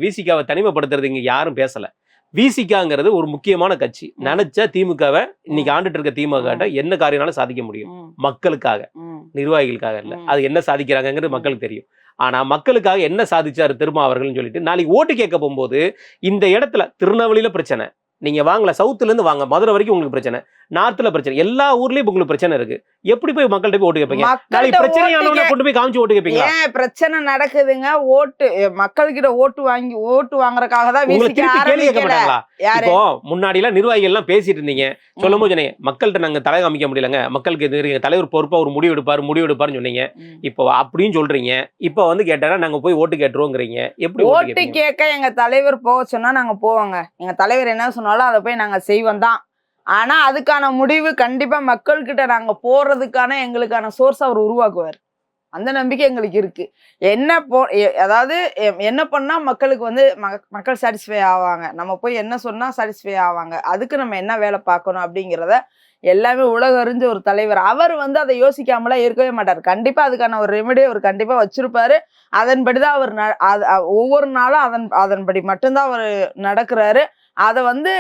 விசிகாவை தனிமைப்படுத்துறது இங்க யாரும் பேசல. விசிகாங்கிறது ஒரு முக்கியமான கட்சி. நினைச்ச திமுகவை இன்னைக்கு ஆண்டுட்டு இருக்க திமுக என்ன காரியம்னாலும் சாதிக்க முடியும். மக்களுக்காக. நிர்வாகிகளுக்காக இல்ல. அது என்ன சாதிக்கிறாங்கங்கிறது மக்களுக்கு தெரியும். ஆனா மக்களுக்காக என்ன சாதிச்சாரு திருமா அவர்கள்னு சொல்லிட்டு நாளைக்கு ஓட்டு கேட்க போகும்போது இந்த இடத்துல திருநெல்வேலியில பிரச்சனை. நீங்க வாங்கல சவுத்துல இருந்து வாங்க. மதுரை வரைக்கும் உங்களுக்கு பிரச்சனை. நார்த்ல பிரச்சனை. எல்லா ஊர்லயும் உங்களுக்கு பிரச்சனை இருக்கு. எப்படி போய் மக்கள்கிட்ட போய் ஓட்டு கேட்பீங்க நாளைக்கு பிரச்சனையானவங்க கொண்டு போய் காமிச்சு ஓட்டு கேட்பீங்களா ஏன் பிரச்சனை நடக்குதுங்க? ஓட்டு மக்கள் கிட்ட ஓட்டு வாங்கி ஓட்டு வாங்குறதுக்காக தான் உங்களை வீசிக்க திருப்பி கேள்வி கேட்க மாட்டாங்களா? இப்போ முன்னாடி எல்லாம் நிர்வாகிகள் எல்லாம் பேசிட்டு இருந்தீங்க. சொல்லும் போது மக்கள்கிட்ட நாங்க தலை காமிக்க முடியலங்க. மக்களுக்கு இது இருக்கு. தலைவர் பொறுப்பா ஒரு முடிவு எடுப்பாரு முடிவு எடுப்பாருன்னு சொன்னீங்க. இப்போ அப்படின்னு சொல்றீங்க. இப்போ வந்து கேட்டா நாங்க போய் ஓட்டு கேட்டுருவோங்கிறீங்க. எப்படி ஓட்டு கேட்பீங்க? கேட்க எங்க தலைவர் போக சொன்னா நாங்க போவோங்க. எங்க தலைவர் என்ன சொன்னாலும் அதை போய் நாங்கள் செய்வோம் தான். ஆனால் அதுக்கான முடிவு கண்டிப்பாக மக்கள்கிட்ட நாங்கள் போகிறதுக்கான போறதுக்கான எங்களுக்கான சோர்ஸ் அவர் உருவாக்குவார். அந்த நம்பிக்கை எங்களுக்கு இருக்கு. என்ன போ எ- அதாவது என்ன பண்ணால் மக்களுக்கு வந்து மக்கள் சாட்டிஸ்ஃபை ஆவாங்க. நம்ம போய் என்ன சொன்னால் சாட்டிஸ்ஃபை ஆவாங்க. அதுக்கு நம்ம என்ன வேலை பார்க்கணும் அப்படிங்கிறத எல்லாமே உலக அறிஞ்ச ஒரு தலைவர். அவர் வந்து அதை யோசிக்காமலாம் இருக்கவே மாட்டார். கண்டிப்பாக அதுக்கான ஒரு ரெமெடி அவர் கண்டிப்பாக வச்சுருப்பாரு. அதன்படி தான் அவர் ந- ஒவ்வொரு நாளும் அதன் அதன்படி மட்டும்தான் அவர் நடக்கிறாரு. அதை வந்து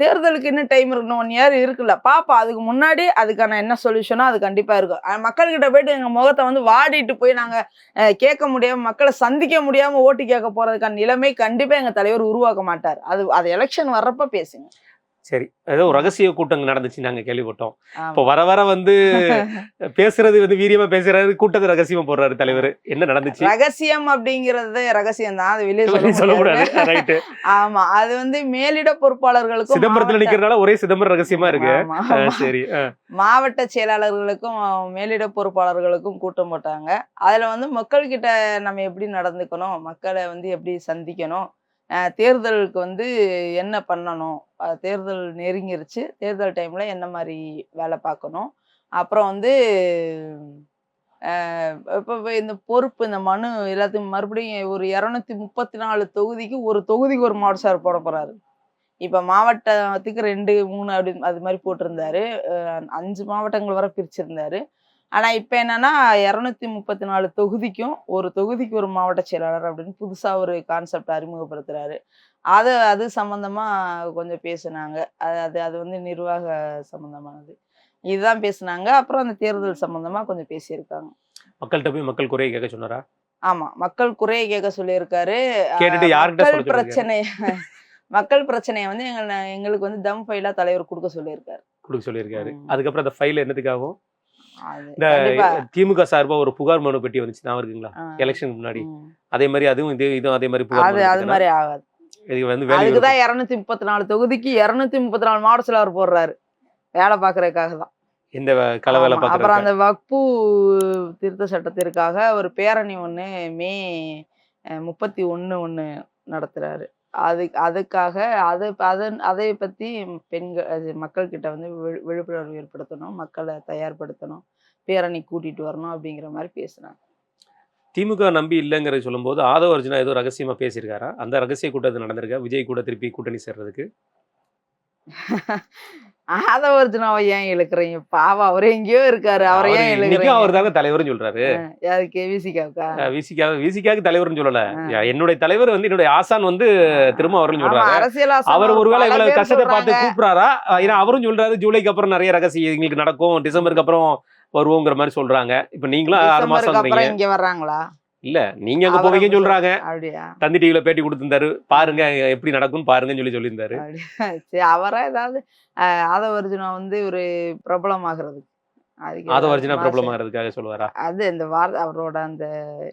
தேர்தலுக்கு இன்னும் டைம் இருக்கணும் ஒன் இயர் இருக்குல்ல. பாப்பா அதுக்கு முன்னாடி அதுக்கான என்ன சொல்யூஷனோ அது கண்டிப்பாக இருக்கும். மக்கள்கிட்ட போயிட்டு எங்கள் முகத்தை வந்து வாடிட்டு போய் நாங்கள் கேட்க முடியாமல் மக்களை சந்திக்க முடியாமல் ஓட்டு கேட்க போகிறதுக்கான நிலைமை கண்டிப்பாக எங்கள் தலைவர் உருவாக்க மாட்டார். அது அது எலெக்ஷன் வர்றப்ப பேசுங்க. சரி. ஏதோ ரகசிய கூட்டம் நடந்துச்சு நாங்க கேள்விப்பட்டோம். இப்போ வர வர வந்து பேசுறது வந்து வீரியமா பேசுறாரு கூட்டத்தை ரகசியமா போடுறாரு தலைவர். என்ன நடந்துச்சு? ரகசியம் அப்படிங்கறது ரகசியம் தான். அது வெளியே சொல்ல சொல்ல கூடாது. முடியாது ரைட்டு ஆமா. அது வந்து மேலிட பொறுப்பாளர்களுக்கும் சிதம்பரத்துல நிக்கிறனால ஒரே சிதம்பரம் ரகசியமா இருக்கு. சரி. மாவட்ட செயலாளர்களுக்கும் மேலிட பொறுப்பாளர்களுக்கும் கூட்டம் போட்டாங்க. அதுல வந்து மக்கள் கிட்ட நம்ம எப்படி நடந்துக்கணும்? மக்களை வந்து எப்படி சந்திக்கணும்? தேர்தலுக்கு வந்து என்ன பண்ணணும்? தேர்தல் நெருங்கிருச்சு. தேர்தல் டைமில் என்ன மாதிரி வேலை பார்க்கணும்? அப்புறம் வந்து இப்போ இந்த பொறுப்பு இந்த மனு எல்லாத்தையும் மறுபடியும் ஒரு இரநூத்தி முப்பத்தி நாலு தொகுதிக்கு ஒரு தொகுதிக்கு ஒரு மாவட்ட சார் போட போகிறாரு இப்போ மாவட்டத்துக்கு ரெண்டு மூணு அப்படி அது மாதிரி போட்டிருந்தாரு. அஞ்சு மாவட்டங்கள் வரை பிரிச்சிருந்தாரு. ஆனா இப்போ என்னன்னா இரநூத்தி முப்பத்தி நாலு தொகுதிக்கும் ஒரு தொகுதிக்கு ஒரு மாவட்ட செயலாளர் அப்படின்னு புதுசா ஒரு கான்செப்ட் அறிமுகப்படுத்துறாரு. அது அது சம்பந்தமா கொஞ்சம் பேசுனாங்க. அது அது அது வந்து நிர்வாக சம்பந்தமானது. இதுதான் பேசுனாங்க. அப்புறம் அந்த தேர்தல் சம்பந்தமா கொஞ்சம் பேசியிருக்காங்க. மக்கள்கிட்ட போய் மக்கள் குறைய கேட்க சொன்னாரா? ஆமா. மக்கள் குறைய கேட்க சொல்லியிருக்காரு. மக்கள் பிரச்சனை மக்கள் பிரச்சனையை வந்து எங்க எங்களுக்கு வந்து தம் ஃபைலா தலைவர் கொடுக்க சொல்லியிருக்காரு. கொடுக்க சொல்லியிருக்காரு. அதுக்கப்புறம் அந்த ஃபைல் என்னத்துக்காகும்? அது இந்த திமுக சார்பா ஒரு புகார் மனு பெட்டி வந்துச்சு. நான் இருக்குங்களா. எலெக்ஷனுக்கு முன்னாடி. அதே மாதிரி அதுவும் இது இதுவும் அதே மாதிரி புகார் அது மாதிரி ஆகாது. இது வந்து அதுக்குதான் இருநூத்தி முப்பத்தி நாலு தொகுதிக்கு இருநூத்தி முப்பத்தி நாலு மாவட்ட செயலாளர் போடுறாரு. வேலை பாக்குறதுக்காக தான். இந்த களை வேலை ஆமா. அப்புறம் அந்த வக்பு திருத்த சட்டத்திற்காக ஒரு பேரணி ஒண்ணு மே முப்பத்தி ஒண்ணு ஒண்ணு நடத்துறாரு. அது அதுக்காக அது அதன் அதை பத்தி பெண்கள் அது மக்கள் கிட்ட வந்து விழி- விழிப்புணர்வு ஏற்படுத்தணும் மக்களை தயார்படுத்தணும் பேரணி கூட்டிட்டு வரணும் அப்படிங்கிற மாதிரி பேசுனாங்க. திமுக நம்பி இல்லைங்கிறத சொல்லும்போது ஆதவ அர்ஜுனா ஏதோ ரகசியமா பேசியிருக்காரா? அந்த ரகசிய கூட்டத்தில் நடந்திருக்கா விஜய் கூட திருப்பி கூட்டணி சேர்றதுக்கு? ஆதவர்ஜுனாவை ஏன் இழுக்கிறீங்க? பாவம் அவர் எங்கேயோ இருக்காரு. அவரை ஏன் இழுக்கிறீங்க? அவர் தாங்க தலைவர்னு சொல்றாரு. யாருக்கு விசிகாவுக்கா விசிகா விசிகாக்கு தலைவர்னு சொல்லல. என்னுடைய தலைவர் வந்து என்னுடைய ஆசான் வந்து திரும்ப அவர்னு சொல்றாரு. அரசியல் அவர் ஒருவேளை இவ்வளவு கஷ்டத்தை பார்த்து. கூப்பிடுறாரா? ஏன்னா அவரும் சொல்றாரு ஜூலைக்கு அப்புறம் நிறைய ரகசியம் எங்களுக்கு நடக்கும் டிசம்பருக்கு அப்புறம் வருவோங்கிற மாதிரி சொல்றாங்க. இப்ப நீங்களும் ஆறு மாசம் இங்க வர்றாங்க இல்ல நீங்க அங்க போவீங்கன்னு சொல்றாங்க. தந்தி டிவில பேட்டி கொடுத்திருந்தாரு. பாருங்க எப்படி நடக்கும்னு பாருங்கன்னு சொல்லி சொல்லியிருந்தாரு. அவரா ஏதாவது அஹ், ஆதவர்ஜுனா வந்து ஒரு பிரபலமாகிறது ஆதவ அர்ஜுனா மாசு- பிரபலம் ஆகிறதுக்காக சொல்லுவாரா? அது இந்த வார்த்தை அவரோட அந்த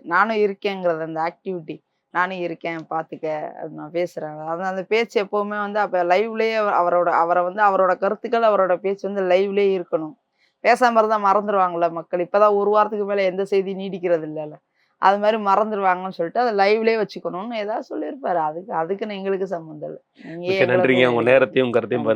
நானும் இருக்கேங்கிறது அந்த ஆக்டிவிட்டி நானும் இருக்கேன் பாத்துக்க அப்படின்னு நான் பேசுறேன். அது அந்த பேச்சு எப்பவுமே வந்து அப்ப லைவ்லயே அவரோட அவரை வந்து அவரோட கருத்துக்கள் அவரோட பேச்சு வந்து லைவ்லயே இருக்கணும். பேசாம இருந்தா மறந்துடுவாங்கல்ல மக்கள். இப்பதான் ஒரு வாரத்துக்கு மேல எந்த செய்தி நீடிக்கிறது இல்லைல்ல அது மாதிரி மறந்துடுவாங்கன்னு சொல்லிட்டு அதை லைவ்லயே வச்சுக்கணும்னு ஏதாவது சொல்லியிருப்பாரு. அதுக்கு அதுக்குன்னு எங்களுக்கு சம்மந்தம் இல்லை. நன்றிங்க. உங்க போய் நேரத்தையும் கருத்தையும்